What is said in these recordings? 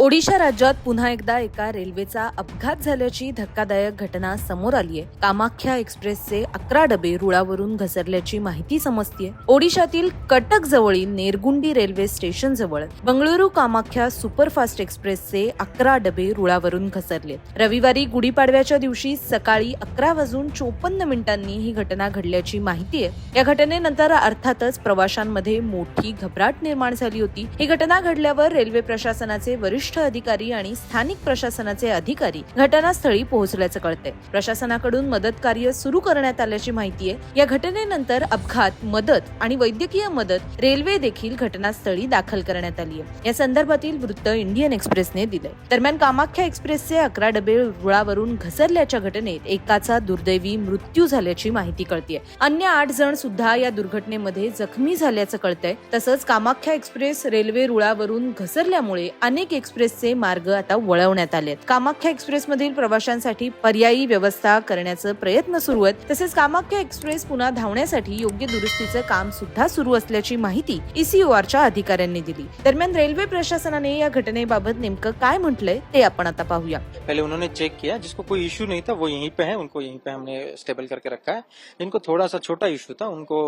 ओडिशा राज्यात पुन्हा एकदा एका रेल्वेचा अपघात झाल्याची धक्कादायक घटना समोर आली आहे. कामाख्या एक्सप्रेसचे अकरा डबे रुळावरून घसरल्याची माहिती समजतीये. ओडिशातील कटक जवळील नेरगुंडी रेल्वे स्टेशन जवळ बंगळुरू कामाख्या सुपरफास्ट एक्सप्रेसचे अकरा डबे रुळावरून घसरले. रविवारी गुढीपाडव्याच्या दिवशी सकाळी अकरा वाजून चोपन्न मिनिटांनी ही घटना घडल्याची माहिती आहे. या घटनेनंतर अर्थातच प्रवाशांमध्ये मोठी घबराट निर्माण झाली होती. ही घटना घडल्यावर रेल्वे प्रशासनाचे वरिष्ठ अधिकारी आणि स्थानिक प्रशासनाचे अधिकारी घटनास्थळी पोहोचल्याचं कळतंय. प्रशासनाकडून मदत कार्य सुरू करण्यात आल्याची माहिती आहे. या घटनेनंतर अपघात मदत आणि वैद्यकीय मदत रेल्वे देखील घटनास्थळी दाखल करण्यात आली आहे. या संदर्भातील वृत्त इंडियन एक्सप्रेसने दिले दरम्यान कामाख्या एक्सप्रेसचे अकरा डबे रुळावरून घसरल्याच्या घटनेत एकाचा दुर्दैवी मृत्यू झाल्याची माहिती कळतीये. अन्य आठ जण सुद्धा या दुर्घटनेमध्ये जखमी झाल्याचं कळतंय. तसंच कामाख्या एक्सप्रेस रेल्वे रुळावरून घसरल्यामुळे अनेक एक्सप्रेस एक्सप्रेसचे मार्ग आता वळवण्यात आले कामाख्या एक्सप्रेस मधील प्रवाशांसाठी पर्यायी व्यवस्था करण्याचे प्रयत्न सुरू आहेत. तसेच कामाख्या एक्सप्रेस पुन्हा धावण्यासाठी योग्य दुरुस्तीचं काम सुद्धा सुरू असल्याची माहिती ईसीओआरच्या अधिकाऱ्यांनी दिली. दरम्यान रेल्वे प्रशासनाने या घटनेबाबत नेमकं काय म्हटलंय ते आपण आता पाहूया. पहले उन्होंने चेक किया जिसको कोई इशू नहीं था वो यहीं पे है उनको यहीं पे हमने स्टेबल करके रखा है। जिनको थोड़ा सा छोटा इशू था उनको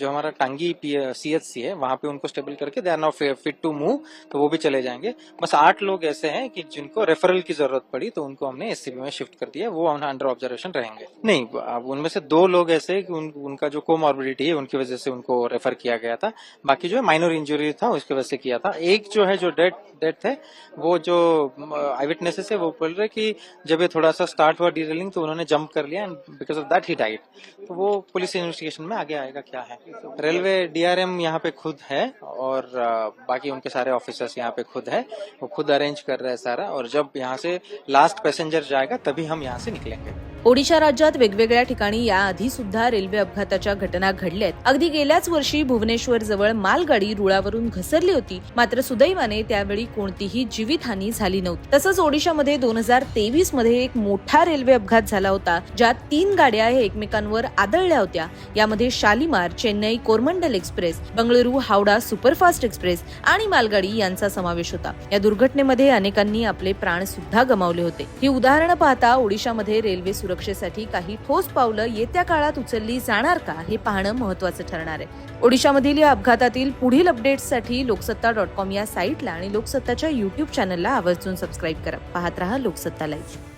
जो हमारा टांगी सी एच सी है वहां पे उनको स्टेबल करके they are now fit to move तो वो भी चले जाएंगे। बस आठ लोग ऐसे हैं कि जिनको रेफरल की ज़रूरत पड़ी तो उनको हमने एस में शिफ्ट कर दिया वो अंडर ऑब्जर्वेशन रहेंगे। नहीं अब उनमें से दो लोग ऐसे कि उन, उनका जो कोमॉर्बिडिटी है उनकी वजह से उनको रेफर किया गया था। बाकी जो है माइनर इंजुरी था उसकी वजह से किया था। एक जो है जो डेथ डेथ है वो जो आई विटनेसेस है वो बोल रहे कि जब ये थोड़ा सा स्टार्ट हुआ डीरेलिंग तो उन्होंने जंप कर लिया and because of that he died तो वो पुलिस इन्वेस्टिगेशन में आगे आएगा क्या है। रेलवे डीआरएम यहाँ पे खुद है और बाकी उनके सारे ऑफिसर्स यहाँ पे खुद है। वो खुद अरेंज कर रहा है सारा और जब यहाँ से लास्ट पैसेंजर जाएगा तभी हम यहाँ से निकलेंगे। ओडिशा राज्यात वेगवेगळ्या ठिकाणी याआधी सुद्धा रेल्वे अपघाताच्या घटना घडल्यात. अगदी गेल्याच वर्षी भुवनेश्वर जवळ मालगाडी रुळावरून घसरली होती. मात्र सुदैवाने त्यावेळी कोणतीही जीवितहानी झाली नव्हती. तसंच ओडिशामध्ये दोन हजार तेवीसमध्ये एक मोठा रेल्वे अपघात झाला होता ज्यात तीन गाड्या एकमेकांवर आदळल्या होत्या. यामध्ये Shalimar Chennai Coromandel express Bengaluru Howrah superfast express आणि मालगाडी यांचा समावेश होता. या दुर्घटनेमध्ये अनेकांनी आपले प्राण सुद्धा गमावले होते. ही उदाहरणं पाहता ओडिशामध्ये रेल्वे सुरक्षेसाठी काही ठोस पावलं येत्या काळात उचलली जाणार का हे पाहणं महत्वाचं ठरणार आहे. ओडिशामधील या अपघातातील पुढील अपडेट्ससाठी लोकसत्ता डॉट कॉम या साईटला आणि लोकसत्ताच्या युट्यूब चॅनलला आवर्जून सबस्क्राईब करा. पाहत रहा लोकसत्ता लाईव्ह